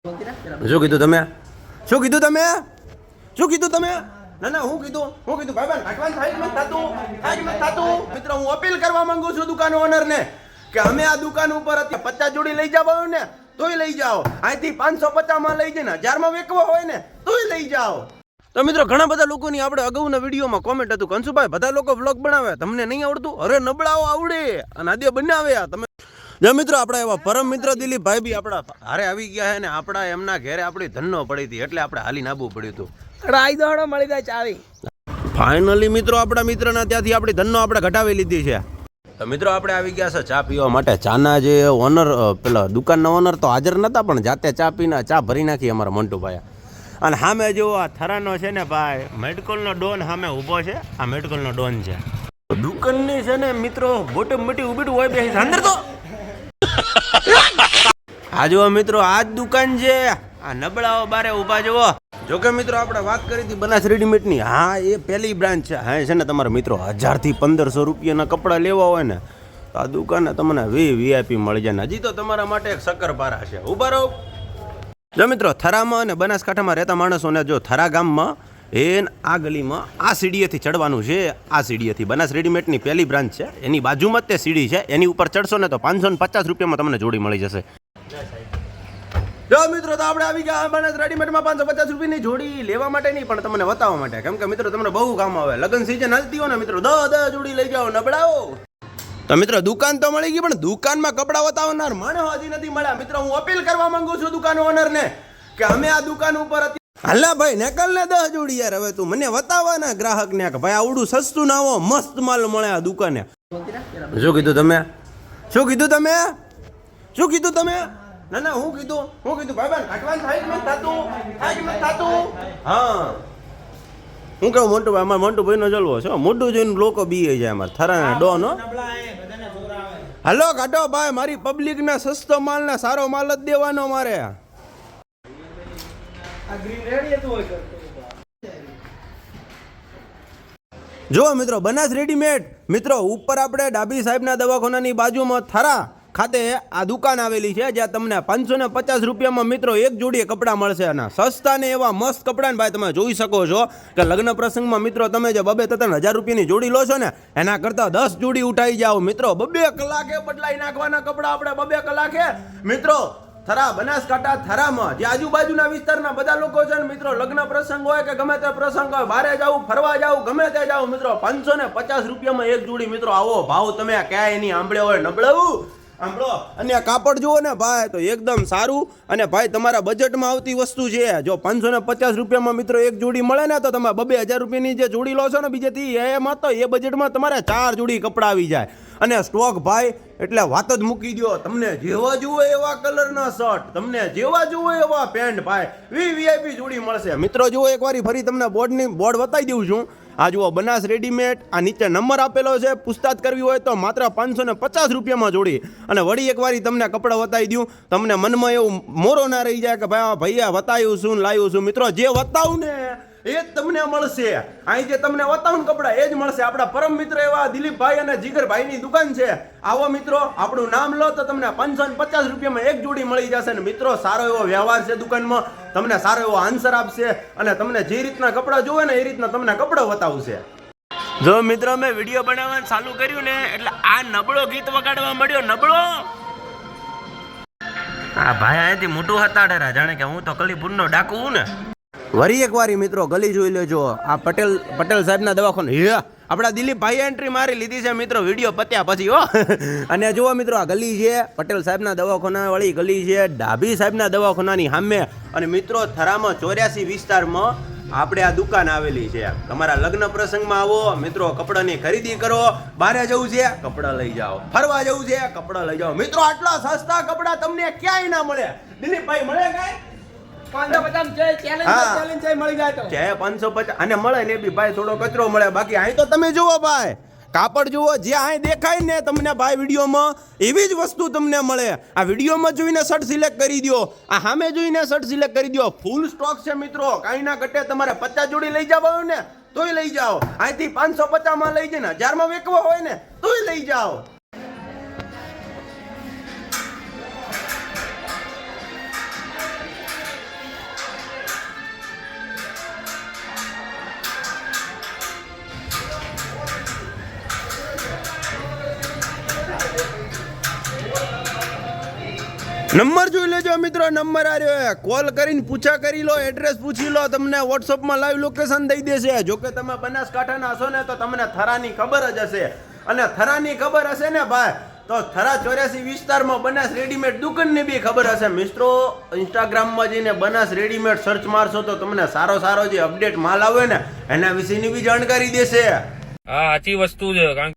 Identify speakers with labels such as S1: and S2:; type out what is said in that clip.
S1: શું કીધું તમે? શું કીધું તમે? શું કીધું તમે? ના ના, હું કીધું હું કીધું, ભાઈ કાટવાન થાય મત થતું મિત્રો, હું અપીલ કરવા માંગુ છું દુકાન ઓનર ને કે અમે આ દુકાન ઉપર અત્યારે પચાસ જોડી લઈ જાવ ને તોય લઈ જાઓ. અહીંથી પાંચસો પચાસમાં લઈ જઈને હજારમાં વેચવો હોય ને, તોય લઈ જાઓ. તો મિત્રો, ઘણા બધા લોકોની આપણે અગાઉના વિડીયોમાં કોમેન્ટ હતું કંસુભાઈ બધા લોકો વ્લોગ બનાવે, તમને નહીં આવડતું? અરે નબળાઓ આવડે. અને આદિ બનાવે તમે જો મિત્રો આપણા એવા પરમ મિત્ર દિલીપભાઈ બી આપણા હારે આવી ગયા છે ને આપણા એમના ઘેરે આપણી ધનનો પડી હતી એટલે આપણે હાલી નાબવું પડ્યું હતું.
S2: રાઈ દોડો મળી જાય ચાવી.
S1: ફાઇનલી મિત્રો આપણા મિત્રના ત્યાંથી આપણી ધનનો આપણે ઘટાવી લીધી છે. તો મિત્રો આપણે આવી ગયા છે ચા પીવા માટે. ચાના જે ઓનર પેલા દુકાનના ઓનર તો હાજર નતા પણ જાતે ચા પીને ચા ભરી નાખી અમારા મંટુભાઈ અને સામે જેવો આ થરાનો છે ને ભાઈ મેડિકલનો ડોન સામે ઊભો છે. આ મેડિકલનો ડોન છે. દુકાનની છે ને મિત્રો મોટી મોટી ઊભી હોય બે અંદર તો! આ જુઓ મિત્રો, આ જ દુકાન છે. આ નબળાઓ બારે ઊભા જુઓ. જો કે મિત્રો, આપણે વાત કરી હતી બનાસ રેડીમેડની હા, એ પહેલી બ્રાન્ચ છે. હા છે ને તમારા મિત્રો, હજારથી પંદરસો રૂપિયાના કપડાં લેવા હોય ને, તો આ દુકાને તમને વી વીઆઈપી મળી જાય ને. હજી તો તમારા માટે એક શક્કરપારા છે. ઊભા રહો. જો મિત્રો, થરામાં અને બનાસકાંઠામાં રહેતા માણસોને જો થરા ગામમાં એન આ ગલીમાં આ સીડીએથી ચડવાનું છે, આ સીડીએથી. બનાસ રેડીમેડની પહેલી બ્રાન્ચ છે, એની બાજુમાં જ તે સીડી છે, એની ઉપર ચડશો ને તો પાંચસો ને પચાસ રૂપિયામાં તમને જોડી મળી જશે. જો મિત્રો, તો આપણે આવી ગયા બનાસ રેડીમેડમાં પાંચસો પચાસ રૂપિયાની જોડી લેવા માટે નહીં, પણ તમને બતાવવા માટે. કેમ કે મિત્રો, તમને બહુ કામ આવે. લગ્ન સિઝન હાલતી હોય ને, મિત્રો, દહ દહ જોડી લઈ જાઓ, નબળાઓ. તો મિત્રો, દુકાન તો મળી ગઈ, પણ દુકાનમાં કપડા બતાવનાર માણસ હજી નથી મળ્યા. મિત્રો, હું અપીલ કરવા માંગુ છું દુકાન ઓનરને કે અમે આ દુકાન ઉપર હાલા ભાઈ નકલ ને દસ જોડી યાર હવે તું. મને બતાવવાના ગ્રાહક ને કે ભાઈ આવડું સસ્તું ના આવો મસ્ત માલ મળે આ દુકાને. શું કીધું તમે? શું કીધું તમે? શું કીધું તમે? ના ના હું કીધું હું કીધું ભાઈ ભાઈ કાટવાન થાય નથી થતું થાય નથી થતું. હા. હું કેવું મોટું ભાઈ અમારે મોટું ભાઈનો જલવો છે હો. મોટું જોઈને લોકો બીએ જાય અમારે. થરાના ડોન. હો હલો કાઢો ભાઈ મારી પબ્લિક ને સસ્તો માલ ને સારો માલ જ દેવાનો મારે. જો મિત્રો, બનાસ રેડીમેડ મિત્રો, ઉપર આપણે ડાબી સાહેબના દવાખાનાની બાજુમાં થરા ખાતે આ દુકાન આવેલી છે, જ્યાં તમને પાંચસો ને પચાસ રૂપિયામાં મિત્રો એક જોડી કપડાં મળશે અને સસ્તા ને એવા મસ્ત કપડાં ભાઈ તમે જોઈ શકો છો કે લગ્ન પ્રસંગમાં મિત્રો તમે જે બબે ત્રણ હજાર રૂપિયાની જોડી લો છો ને, એના કરતાં દસ જોડી ઉઠાઈ જાઓ. મિત્રો, બબે કલાકે બદલાઈ નાખવાના કપડાં આપણે બબે કલાકે. મિત્રો થરા બનાસકાંઠા થરામાં જે આજુબાજુના વિસ્તારના બધા લોકો છે ને મિત્રો, લગ્ન પ્રસંગ હોય કે ગમે તે પ્રસંગ હોય બારે જાવું ફરવા જાવું ગમે તે જાવ મિત્રો, પાંચસો ને પચાસ રૂપિયામાં એક જોડી, મિત્રો, આવો ભાવ તમે ક્યાંય નહીં, આંબળે હોય, નબળાવું. આંબળો અને કાપડ જુઓ ને ભાઈ, તો એકદમ સારું. અને ભાઈ, તમારા બજેટમાં આવતી વસ્તુ છે. જો પાંચસો ને પચાસ રૂપિયામાં મિત્રો એક જોડી મળે ને, તો તમે બબે હજાર રૂપિયાની જે જોડી લો છો ને બીજેથી એમાં તો એ બજેટમાં તમારે ચાર જોડી કપડાં આવી જાય. અને સ્ટોક ભાઈ, એટલે વાત જ મૂકી દો તમને જેવા જુઓ એવા કલરના શર્ટ તમને જેવા જુઓ એવા પેન્ટ ભાઈ વી વીઆઈપી જોડી મળશે. મિત્રો, જુઓ એકવાર ફરી તમને બોર્ડની બોર્ડ બતાવી દઉં છું. આ જુઓ, બનાસ રેડીમેડ આ નીચે નંબર આપેલો છે. પૂછતાછ કરવી હોય તો માત્ર પાંચસો ને પચાસ રૂપિયામાં જોડી. અને વળી એકવારી તમને કપડાં વતાવી દઉં. તમને મનમાં એવું મોરો ના રહી જાય કે ભાઈ, આ ભૈયા વતાવ્યું છું લાવ્યું છું. મિત્રો, જે વતાવું ને એ જ તમને મળશે. અહીં જે તમને વતાવું કપડા, એ જ મળશે. આપણા પરમ મિત્ર એવા દિલીપભાઈ અને જીગરભાઈની દુકાન છે. આવો મિત્રો, આપણું નામ લો તો તમને પાંચસો ને પચાસ રૂપિયામાં એક જોડી મળી જશે ને મિત્રો, સારો એવો વ્યવહાર છે દુકાનમાં. તમને સારો એવો આન્સર આપશે અને તમને જે રીતના કપડાં જોવે ને એ રીતના તમને કપડાં બતાવશે. જો મિત્રો, મેં વીડિયો બનાવવાનું ચાલુ કર્યું ને, એટલે આ નબળો ગીત વગાડવા મળ્યો. નબળો? આ ભાઈ અહીંથી મોટું હતા જાણે કે હું તો કલીપુરનો ડાકુ હું ને. વરી એકવાર મિત્રો, ગલી જોઈ લેજો. આ પટેલ પટેલ સાહેબના દવાખાને હે, આપણા દિલીપભાઈ એન્ટ્રી મારી લીધી છે મિત્રો, વીડિયો પત્યા પછી, હો. અને જુઓ મિત્રો, આ ગલી છે, પટેલ સાહેબના દવાખાના વળી ગલી છે, ડાભી સાહેબના દવાખાનાની સામે. અને મિત્રો, થરામાં ચોર્યાસી વિસ્તારમાં આપણે આ દુકાન આવેલી છે. તમારા લગ્ન પ્રસંગમાં આવો, મિત્રો, કપડાની ખરીદી કરો બારે જવું છે, કપડાં લઈ જાઓ. ફરવા જવું છે, કપડાં લઈ જાઓ. મિત્રો, આટલા સસ્તા કપડાં તમને ક્યાંય ના મળે. દિલીપભાઈ, મળે કાંઈ?
S2: પાંચસો પચાસ જે ચેલેન્જ
S1: હા.
S2: ચેલેન્જ છે મળી જાય તો.
S1: કે પાંચસો પચાસ. અને મળે ને બી ભાઈ થોડો કચરો મળે. બાકી અહીં તો તમે જુઓ ભાઈ. કાપડ જુઓ જે અહીં દેખાય ને તમને ભાઈ વિડીયોમાં એવી જ વસ્તુ તમને મળે. આ વિડીયોમાં જોઈને શર્ટ સિલેક્ટ કરી દો આ સામે જોઈને શર્ટ સિલેક્ટ કરી દો ફૂલ સ્ટોક છે મિત્રો. કાંઈ ના ઘટે તમારે પચાસ જોડી લઈ જાવ ને તોય લઈ જાઓ. અહીંથી પાંચસો પચાસમાં લઈ જઈને હજારમાં વેચવો હોય ને તોય લઈ જાઓ. નંબર જોઈ લેજો મિત્રો, નંબર આ રહ્યો કોલ કરીને પૂછા કરી લો, એડ્રેસ પૂછી લો, તમને વોટ્સઅપમાં લાઈવ લોકેશન દઈ દેશે. જો કે તમે બનાસકાંઠાના હશો ને, તો તમને થરાની ખબર જ હશે. અને થરાની ખબર હશે ને ભાઈ, તો થરા ચોર્યાસી વિસ્તારમાં બનાસ રેડીમેડ દુકાનની બી ખબર હશે. મિત્રો ઇન્સ્ટાગ્રામમાં જઈને બનાસ રેડીમેડ સર્ચ મારશો તો તમને સારો સારો જે અપડેટ માલ આવે ને, એના વિશેની બી જાણકારી દેશે.
S3: હા, સાચી વસ્તુ છે, કારણ